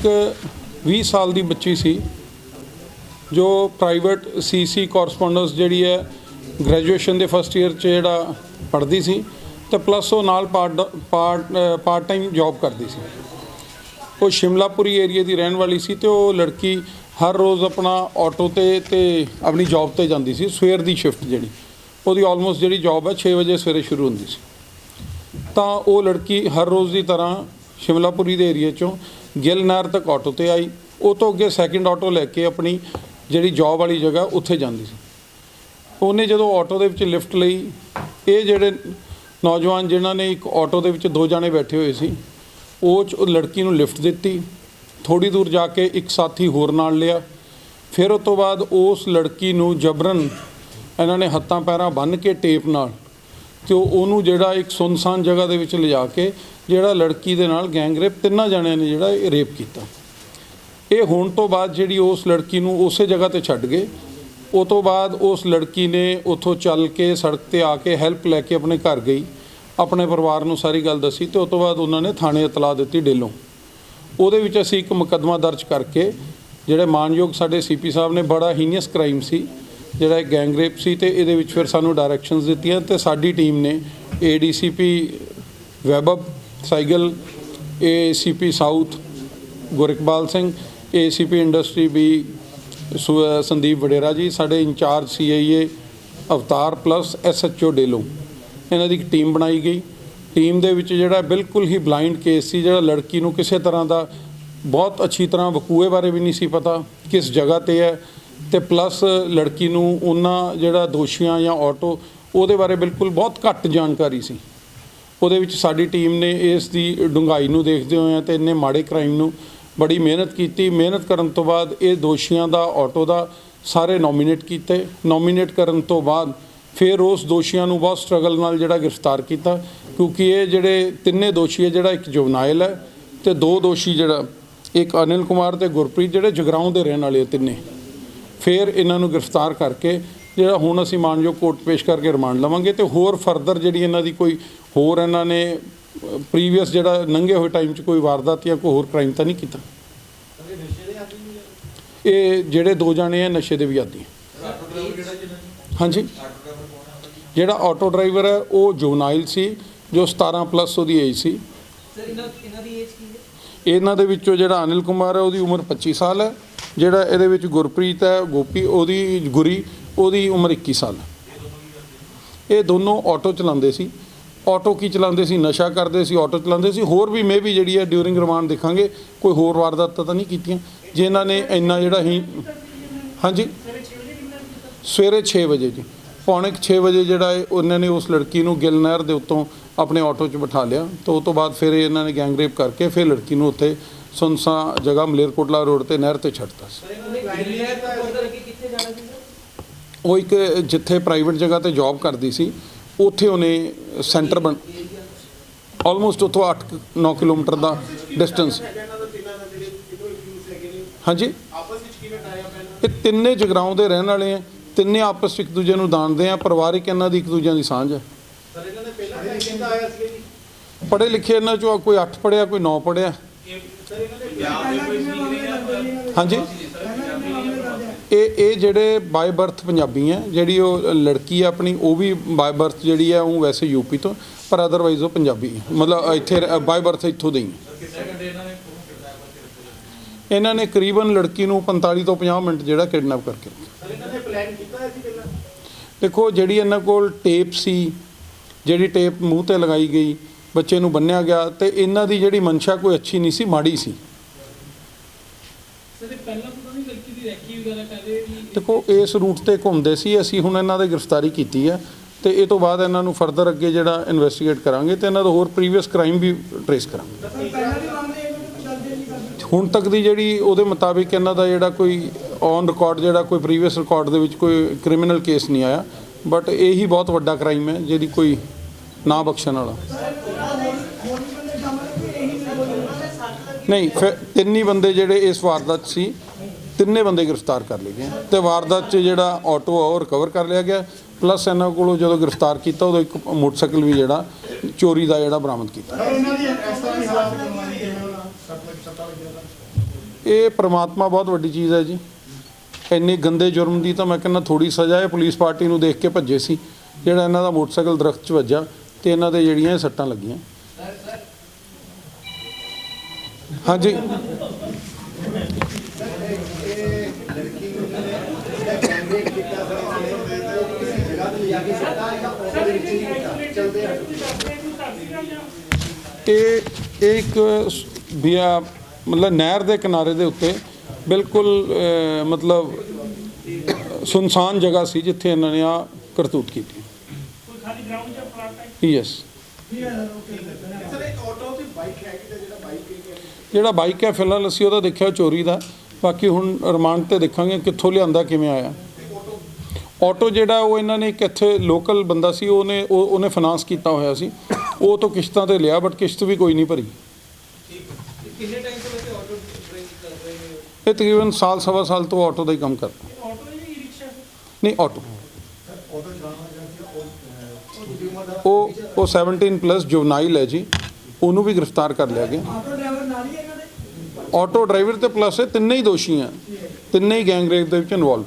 ਇੱਕ 20 ਸਾਲ ਦੀ ਬੱਚੀ ਸੀ, ਜੋ ਪ੍ਰਾਈਵੇਟ ਸੀਸੀ ਕੋਰਸਪੋਂਡੈਂਸ ਜਿਹੜੀ ਹੈ ਗ੍ਰੈਜੂਏਸ਼ਨ ਦੇ ਫਸਟ ਇਅਰ 'ਚ ਜਿਹੜਾ ਪੜ੍ਹਦੀ ਸੀ ਤੇ ਪਲੱਸ ਉਹ ਨਾਲ part part part time job ਕਰਦੀ ਸੀ। ਉਹ ਸ਼ਿਮਲਾਪੁਰੀ ਏਰੀਆ ਦੀ ਰਹਿਣ ਵਾਲੀ ਸੀ ਤੇ ਉਹ ਲੜਕੀ ਹਰ ਰੋਜ਼ ਆਪਣਾ ਆਟੋ ਤੇ ਤੇ ਆਪਣੀ ਜੌਬ ਤੇ ਜਾਂਦੀ ਸੀ, ਸਵੇਰ ਦੀ ਸ਼ਿਫਟ ਜਿਹੜੀ। ਉਹਦੀ ਆਲਮੋਸਟ ਜਿਹੜੀ ਜੌਬ ਹੈ 6 ਵਜੇ ਸਵੇਰੇ ਸ਼ੁਰੂ ਹੁੰਦੀ ਸੀ। ਤਾਂ ਉਹ ਲੜਕੀ ਹਰ ਰੋਜ਼ ਦੀ ਤਰ੍ਹਾਂ ਸ਼ਿਮਲਾਪੁਰੀ ਦੇ ਏਰੀਆ ਚੋਂ ਗਿੱਲ ਨਹਿਰ ਤੱਕ ਆਟੋ ਤੇ ਆਈ। ਉਹ ਤੋਂ ਅੱਗੇ ਸੈਕਿੰਡ ਆਟੋ ਲੈ ਕੇ ਆਪਣੀ ਜਿਹੜੀ ਜੌਬ ਵਾਲੀ ਜਗ੍ਹਾ ਉੱਥੇ ਜਾਂਦੀ ਸੀ। ਉਹਨੇ ਜਦੋਂ ਆਟੋ ਦੇ ਵਿੱਚ ਲਿਫਟ ਲਈ, ਇਹ ਜਿਹੜੇ ਨੌਜਵਾਨ ਜਿਨ੍ਹਾਂ ਨੇ ਇੱਕ ਆਟੋ ਦੇ ਵਿੱਚ ਦੋ ਜਾਣੇ ਬੈਠੇ ਹੋਏ ਸੀ, ਉਹ 'ਚ ਲੜਕੀ ਨੂੰ ਲਿਫਟ ਦਿੱਤੀ। ਥੋੜੀ ਦੂਰ ਜਾ ਕੇ ਇੱਕ ਸਾਥੀ ਹੋਰ ਨਾਲ ਲਿਆ। ਫਿਰ ਉਸ ਤੋਂ ਬਾਅਦ ਉਸ ਲੜਕੀ ਨੂੰ ਜਬਰਨ ਇਹਨਾਂ ਨੇ ਹੱਥਾਂ ਪੈਰਾਂ ਬੰਨ੍ਹ ਕੇ ਟੇਪ ਨਾਲ ਤੇ ਉਹ- ਉਹਨੂੰ ਜਿਹੜਾ ਇੱਕ ਸੁਨਸਾਨ ਜਗ੍ਹਾ ਦੇ ਵਿੱਚ ਲਿਜਾ ਕੇ ਜਿਹੜਾ ਲੜਕੀ ਦੇ ਨਾਲ ਗੈਂਗ ਰੇਪ, ਤਿੰਨਾਂ ਜਣਿਆਂ ਨੇ ਜਿਹੜਾ ਇਹ ਰੇਪ ਕੀਤਾ। ਇਹ ਹੋਣ ਤੋਂ ਬਾਅਦ ਜਿਹੜੀ ਉਸ ਲੜਕੀ ਨੂੰ ਉਸੇ ਜਗ੍ਹਾ ਤੇ ਛੱਡ ਗਏ। ਉਹ ਤੋਂ ਬਾਅਦ ਉਸ ਲੜਕੀ ਨੇ ਉੱਥੋਂ ਚੱਲ ਕੇ ਸੜਕ ਤੇ ਆ ਕੇ ਹੈਲਪ ਲੈ ਕੇ ਆਪਣੇ ਘਰ ਗਈ, ਆਪਣੇ ਪਰਿਵਾਰ ਨੂੰ ਸਾਰੀ ਗੱਲ ਦੱਸੀ ਤੇ ਉਸ ਤੋਂ ਬਾਅਦ ਉਹਨਾਂ ਨੇ ਥਾਣੇ ਇਤਲਾਹ ਦਿੱਤੀ ਡੇਲੋਂ। ਉਹਦੇ ਵਿੱਚ ਅਸੀਂ ਇੱਕ ਮੁਕੱਦਮਾ ਦਰਜ ਕਰਕੇ, ਜਿਹੜੇ ਮਾਨਯੋਗ ਸਾਡੇ ਸੀਪੀ ਸਾਹਿਬ ਨੇ ਬੜਾ ਹੀਨੀਅਸ ਕ੍ਰਾਈਮ ਸੀ, ਜਿਹੜਾ ਇਹ ਗੈਂਗ ਰੇਪ ਸੀ ਤੇ ਇਹਦੇ ਵਿੱਚ ਫਿਰ ਸਾਨੂੰ ਡਾਇਰੈਕਸ਼ਨਸ ਦਿੱਤੀਆਂ ਤੇ ਸਾਡੀ ਟੀਮ ਨੇ ADCP Vaibhav Sehgal ACP south Gurikbal Singh ACP industry ਵੀ ਸੁ- ਸੰਦੀਪ ਵਡੇਰਾ ਜੀ, ਸਾਡੇ incharge CIA Avtar plus SHO ਡੇਲੋ। ਇਹਨਾਂ ਦੀ ਇੱਕ ਟੀਮ ਬਣਾਈ ਗਈ। ਟੀਮ ਦੇ ਵਿੱਚ ਜਿਹੜਾ ਬਿਲਕੁਲ ਹੀ ਬਲਾਈਂਡ ਕੇਸ ਸੀ, ਜਿਹੜਾ ਲੜਕੀ ਨੂੰ ਕਿਸੇ ਤਰ੍ਹਾਂ ਦਾ ਬਹੁਤ ਅੱਛੀ ਤਰ੍ਹਾਂ ਵਕੂਏ ਬਾਰੇ ਵੀ ਨਹੀਂ ਸੀ ਪਤਾ ਕਿਸ ਜਗ੍ਹਾ ਤੇ ਹੈ ਤੇ ਪਲੱਸ ਲੜਕੀ ਨੂੰ ਉਹਨਾਂ ਜਿਹੜਾ ਦੋਸ਼ੀਆਂ ਜਾਂ ਆਟੋ ਉਹਦੇ ਬਾਰੇ ਬਿਲਕੁਲ ਬਹੁਤ ਘੱਟ ਜਾਣਕਾਰੀ ਸੀ। ਉਹਦੇ ਵਿੱਚ ਸਾਡੀ ਟੀਮ ਨੇ ਇਸ ਦੀ ਡੂੰਘਾਈ ਨੂੰ ਦੇਖਦੇ ਹੋਏ ਤੇ ਇੰਨੇ ਮਾੜੇ ਕ੍ਰਾਈਮ ਨੂੰ ਬੜੀ ਮਿਹਨਤ ਕੀਤੀ। ਮਿਹਨਤ ਕਰਨ ਤੋਂ ਬਾਅਦ ਇਹ ਦੋਸ਼ੀਆਂ ਦਾ, ਆਟੋ ਦਾ ਸਾਰੇ ਨੋਮੀਨੇਟ ਕੀਤੇ। ਨੋਮੀਨੇਟ ਕਰਨ ਤੋਂ ਬਾਅਦ ਫਿਰ ਉਸ ਦੋਸ਼ੀਆਂ ਨੂੰ ਬਹੁਤ ਸਟਰਗਲ ਨਾਲ ਜਿਹੜਾ ਗ੍ਰਿਫਤਾਰ ਕੀਤਾ। ਕਿਉਂਕਿ ਇਹ ਜਿਹੜੇ ਤਿੰਨੇ ਦੋਸ਼ੀ ਹੈ ਜਿਹੜਾ ਇੱਕ ਜੁਵਨਾਈਲ ਹੈ ਤੇ ਦੋ ਦੋਸ਼ੀ ਜਿਹੜਾ, ਇੱਕ ਅਨਿਲ ਕੁਮਾਰ ਤੇ ਗੁਰਪ੍ਰੀਤ, ਜਿਹੜੇ ਜਗਰਾਉਂ ਦੇ ਰਹਿਣ ਵਾਲੇ ਆ ਤਿੰਨੇ। ਫਿਰ ਇਹਨਾਂ ਨੂੰ ਗ੍ਰਿਫਤਾਰ ਕਰਕੇ ਜਿਹੜਾ ਹੁਣ ਅਸੀਂ ਮਾਨਯੋਗ ਕੋਰਟ ਪੇਸ਼ ਕਰਕੇ ਰਿਮਾਂਡ ਲਵਾਂਗੇ ਤੇ ਹੋਰ ਫਰਦਰ ਜਿਹੜੀ ਇਹਨਾਂ ਦੀ ਕੋਈ ਹੋਰ ਇਹਨਾਂ ਨੇ ਪ੍ਰੀਵੀਅਸ ਜਿਹੜਾ ਲੰਘੇ ਹੋਏ ਟਾਈਮ 'ਚ ਕੋਈ ਵਾਰਦਾਤ ਜਾਂ ਕੋਈ ਹੋਰ ਕ੍ਰਾਈਮ ਤਾਂ ਨਹੀਂ ਕੀਤਾ। ਇਹ ਜਿਹੜੇ ਦੋ ਜਾਣੇ ਆ ਨਸ਼ੇ ਦੇ ਵੀ ਆਦੀ ਹਾਂਜੀ। ਜਿਹੜਾ ਆਟੋ ਡਰਾਈਵਰ ਹੈ ਉਹ ਜੋਨਾਈਲ ਸੀ ਜੋ 17 ਪਲੱਸ ਉਹਦੀ ਏਜ ਸੀ। ਸਰ ਇਹਨਾਂ ਇਹਨਾਂ ਦੀ ਏਜ ਕੀ ਹੈ? ਇਹਨਾਂ ਦੇ ਵਿੱਚੋਂ ਜਿਹੜਾ ਅਨਿਲ ਕੁਮਾਰ ਹੈ ਉਹਦੀ ਉਮਰ 25 ਸਾਲ ਹੈ ਜਿਹੜਾ ਇਹਦੇ ਵਿੱਚ ਗੁਰਪ੍ਰੀਤ ਹੈ ਗੋਪੀ ਉਹਦੀ ਗੁਰੀ ਉਹਦੀ ਉਮਰ 21 ਸਾਲ ਹੈ ਇਹ ਦੋਨੋਂ ਆਟੋ ਚਲਾਉਂਦੇ ਸੀ। ਆਟੋ ਕੀ ਚਲਾਉਂਦੇ ਸੀ, ਨਸ਼ਾ ਕਰਦੇ ਸੀ, ਆਟੋ ਚਲਾਉਂਦੇ ਸੀ, ਹੋਰ ਵੀ ਮੇ ਵੀ ਜਿਹੜੀ ਹੈ ਡਿਊਰਿੰਗ ਰਿਮਾਂਡ ਦੇਖਾਂਗੇ, ਕੋਈ ਹੋਰ ਵਾਰਦਾਤਾਂ ਤਾਂ ਨਹੀਂ ਕੀਤੀਆਂ, ਜੇ ਇਹਨਾਂ ਨੇ ਇੰਨਾ ਜਿਹੜਾ ਹੀ ਹਾਂਜੀ। ਸਵੇਰੇ 6 ਵਜੇ ਜੀ, ਪੌਣੇ 6 ਵਜੇ ਜਿਹੜਾ ਹੈ ਉਹਨਾਂ ਨੇ ਉਸ ਲੜਕੀ ਨੂੰ ਗਿੱਲ ਨਹਿਰ ਦੇ ਉੱਤੋਂ ਆਪਣੇ ਆਟੋ 'ਚ ਬਿਠਾ ਲਿਆ, ਤੇ ਉਸ ਤੋਂ ਬਾਅਦ ਫਿਰ ਇਹਨਾਂ ਨੇ ਗੈਂਗ ਰੇਪ ਕਰਕੇ ਫਿਰ ਲੜਕੀ ਨੂੰ ਉੱਥੇ ਸੁਨਸਾ ਜਗ੍ਹਾ ਮਲੇਰਕੋਟਲਾ ਰੋਡ ਤੇ ਨਹਿਰ ਤੇ ਛੱਡਤਾ ਸੀ। ਸੀ ਉਹ ਇੱਕ ਜਿੱਥੇ ਪ੍ਰਾਈਵੇਟ ਜਗ੍ਹਾ ਤੇ ਜੌਬ ਕਰਦੀ ਸੀ ਉੱਥੇ ਉਹਨੇ ਸੈਂਟਰ ਬਣ ਆਲਮੋਸਟ ਉੱਥੋਂ 8-9 ਕਿਲੋਮੀਟਰ ਦਾ ਡਿਸਟੈਂਸ ਹਾਂਜੀ? ਇਹ ਤਿੰਨੇ ਜਗਰਾਉਂ ਦੇ ਰਹਿਣ ਵਾਲੇ ਆ, ਤਿੰਨੇ ਆਪਸ ਵਿੱਚ ਇੱਕ ਦੂਜੇ ਨੂੰ ਦਾਣਦੇ ਆ, ਪਰਿਵਾਰਿਕ ਇਹਨਾਂ ਦੀ ਇੱਕ ਦੂਜਿਆਂ ਦੀ ਸਾਂਝ ਹੈ ਸਰ ਪੜ੍ਹੇ ਲਿਖੇ ਇਹਨਾਂ ਚੋਂ ਕੋਈ 8 ਪੜ੍ਹਿਆ, ਕੋਈ 9 ਪੜ੍ਹਿਆ। ਹਾਂਜੀ? ਇਹ ਇਹ ਜਿਹੜੇ ਬਾਈ ਬਰਥ ਪੰਜਾਬੀ ਹੈ, ਜਿਹੜੀ ਉਹ ਲੜਕੀ ਹੈ ਆਪਣੀ, ਉਹ ਵੀ ਬਾਈ ਬਰਥ ਜਿਹੜੀ ਹੈ ਉਹ ਵੈਸੇ ਯੂਪੀ ਤੋਂ, ਪਰ ਅਦਰਵਾਈਜ਼ ਉਹ ਪੰਜਾਬੀ ਹੈ। ਮਤਲਬ ਇੱਥੇ ਬਾਈ ਬਰਥ ਇੱਥੋਂ ਦੇ ਹੀ। ਇਹਨਾਂ ਨੇ ਕਰੀਬਨ ਲੜਕੀ ਨੂੰ 45 ਤੋਂ 50 ਮਿੰਟ ਜਿਹੜਾ ਕਿਡਨੈਪ ਕਰਕੇ ਇਹਨਾਂ ਨੇ ਪਲਾਨ ਕੀਤਾ ਸੀ ਪਹਿਲਾਂ ਦੇਖੋ, ਜਿਹੜੀ ਇਹਨਾਂ ਕੋਲ ਟੇਪ ਸੀ, ਜਿਹੜੀ ਟੇਪ ਮੂੰਹ ਤੇ ਲਗਾਈ ਗਈ, ਬੱਚੇ ਨੂੰ ਬੰਨਿਆ ਗਿਆ, ਤੇ ਇਹਨਾਂ ਦੀ ਜਿਹੜੀ ਮਨਸ਼ਾ ਕੋਈ ਅੱਛੀ ਨਹੀਂ ਸੀ, ਮਾੜੀ ਸੀ ਸਰ ਇਹ ਪਹਿਲਾਂ ਪਤਾ ਨਹੀਂ ਲੜਕੀ ਦੀ ਰੈਕੀ ਵਗੈਰਾ ਕਰੇ ਵੀ ਦੇਖੋ ਇਸ ਰੂਟ ਤੇ ਘੁੰਮਦੇ ਸੀ ਅਸੀਂ ਹੁਣ ਇਹਨਾਂ ਦੀ ਗ੍ਰਿਫਤਾਰੀ ਕੀਤੀ ਹੈ ਤੇ ਇਹ ਤੋਂ ਬਾਅਦ ਇਹਨਾਂ ਨੂੰ ਫਰਦਰ ਅੱਗੇ ਜਿਹੜਾ ਇਨਵੈਸਟੀਗੇਟ ਕਰਾਂਗੇ ਤੇ ਇਹਨਾਂ ਦਾ ਹੋਰ ਪ੍ਰੀਵੀਅਸ ਕ੍ਰਾਈਮ ਵੀ ਟ੍ਰੇਸ ਕਰਾਂਗੇ। ਹੁਣ ਤੱਕ ਦੀ ਜਿਹੜੀ ਉਹਦੇ ਮੁਤਾਬਿਕ ਇਹਨਾਂ ਦਾ ਜਿਹੜਾ ਕੋਈ ਔਨ ਰਿਕਾਰਡ ਜਿਹੜਾ ਕੋਈ ਪ੍ਰੀਵੀਅਸ ਰਿਕਾਰਡ ਦੇ ਵਿੱਚ ਕੋਈ ਕ੍ਰਿਮੀਨਲ ਕੇਸ ਨਹੀਂ ਆਇਆ ਬਟ ਇਹ ਹੀ ਬਹੁਤ ਵੱਡਾ ਕ੍ਰਾਈਮ ਹੈ ਜਿਹਦੀ ਕੋਈ ਨਾ ਬਖਸ਼ਣ ਵਾਲਾ। ਨਹੀਂ, ਫਿਰ ਤਿੰਨ ਹੀ ਬੰਦੇ ਜਿਹੜੇ ਇਸ ਵਾਰਦਾਤ 'ਚ ਸੀ, ਤਿੰਨੇ ਬੰਦੇ ਗ੍ਰਿਫਤਾਰ ਕਰ ਲਏ ਗਏ। ਤੇ ਵਾਰਦਾਤ 'ਚ ਜਿਹੜਾ ਆਟੋ ਆ, ਉਹ ਰਿਕਵਰ ਕਰ ਲਿਆ ਗਿਆ। ਪਲੱਸ ਇਹਨਾਂ ਕੋਲੋਂ ਜਦੋਂ ਗ੍ਰਿਫਤਾਰ ਕੀਤਾ, ਉਦੋਂ ਇੱਕ ਮੋਟਰਸਾਈਕਲ ਵੀ ਜਿਹੜਾ, ਚੋਰੀ ਦਾ ਜਿਹੜਾ ਬਰਾਮਦ ਕੀਤਾ। ਇਹ ਪ੍ਰਮਾਤਮਾ ਬਹੁਤ ਵੱਡੀ ਚੀਜ਼ ਹੈ ਜੀ। ਇੰਨੇ ਗੰਦੇ ਜੁਰਮ ਦੀ ਤਾਂ ਮੈਂ ਕਹਿੰਦਾ ਥੋੜੀ ਸਜ਼ਾ ਹੈ। ਪੁਲਿਸ ਪਾਰਟੀ ਨੂੰ ਦੇਖ ਕੇ ਭੱਜੇ ਸੀ। ਜਿਹੜਾ ਇਹਨਾਂ ਦਾ ਮੋਟਰਸਾਈਕਲ ਦਰਖਤ 'ਚ ਵੱਜਾ ਤੇ ਇਹਨਾਂ ਦੇ ਜਿਹੜੀਆਂ ਸੱਟਾਂ ਲੱਗੀਆਂ। ਹਾਂਜੀ। ਇਹ ਇਹ ਇੱਕ ਸ- ਵੀ ਮਤਲਬ ਨਹਿਰ ਦੇ ਕਿਨਾਰੇ ਦੇ ਉੱਤੇ ਬਿਲਕੁਲ ਮਤਲਬ ਸੁਨਸਾਨ ਜਗ੍ਹਾ ਸੀ ਜਿੱਥੇ ਇਹਨਾਂ ਨੇ ਆ ਕਰਤੂਤ ਕੀਤੀ। ਕੋਈ ਖਾਲੀ ਗਰਾਊਂਡ ਜਾਂ ਯੈਸ ਜਿਹੜਾ ਬਾਈਕ ਹੈ, ਫਿਲਹਾਲ ਅਸੀਂ ਉਹਦਾ ਦੇਖਿਆ ਚੋਰੀ ਦਾ। ਬਾਕੀ ਹੁਣ ਰਿਮਾਂਡ ਤੇ ਦੇਖਾਂਗੇ ਕਿੱਥੋਂ ਲਿਆਂਦਾ, ਕਿਵੇਂ ਆਇਆ। ਆਟੋ ਜਿਹੜਾ ਉਹ ਇਹਨਾਂ ਨੇ ਇੱਕ ਇੱਥੇ ਲੋਕਲ ਬੰਦਾ ਸੀ, ਉਹਨੇ ਉਹ ਉਹਨੇ ਫਾਈਨਾਂਸ ਕੀਤਾ ਹੋਇਆ ਸੀ। ਉਹ ਤੋਂ ਕਿਸ਼ਤਾਂ ਤੇ ਲਿਆ ਬਟ ਕਿਸ਼ਤ ਵੀ ਕੋਈ ਨਹੀਂ ਭਰੀ। ਕਿੰਨੇ ਟਾਈਮ ਤੋਂ ਵੈਸੇ ਆਟੋ ਡਰਾਈਵ ਕਰ ਰਹੇ ਹੋ ਇਹ ਤਕਰੀਬਨ ਸਾਲ, ਸਵਾ ਸਾਲ ਤੋਂ ਆਟੋ ਦਾ ਹੀ ਕੰਮ ਕਰਦਾ। ਆਟੋ ਹੈ ਜਾਂ ਈ ਰਿਕਸ਼ਾ ਹੈ? ਨਹੀਂ ਆਟੋ ਉਹ ਉਹ 17 ਪਲੱਸ ਜੁਵਨਾਈਲ ਹੈ ਜੀ। ਉਹਨੂੰ ਵੀ ਗ੍ਰਿਫਤਾਰ ਕਰ ਲਿਆ ਗਿਆ। ਆਟੋ ਡਰਾਈਵਰ ਤੇ ਪਲੱਸ ਇਹ ਤਿੰਨੇ ਹੀ ਦੋਸ਼ੀ ਆ ਤਿੰਨੇ ਹੀ ਗੈਂਗ ਰੇਪ ਦੇ ਵਿੱਚ ਇਨਵੋਲਵ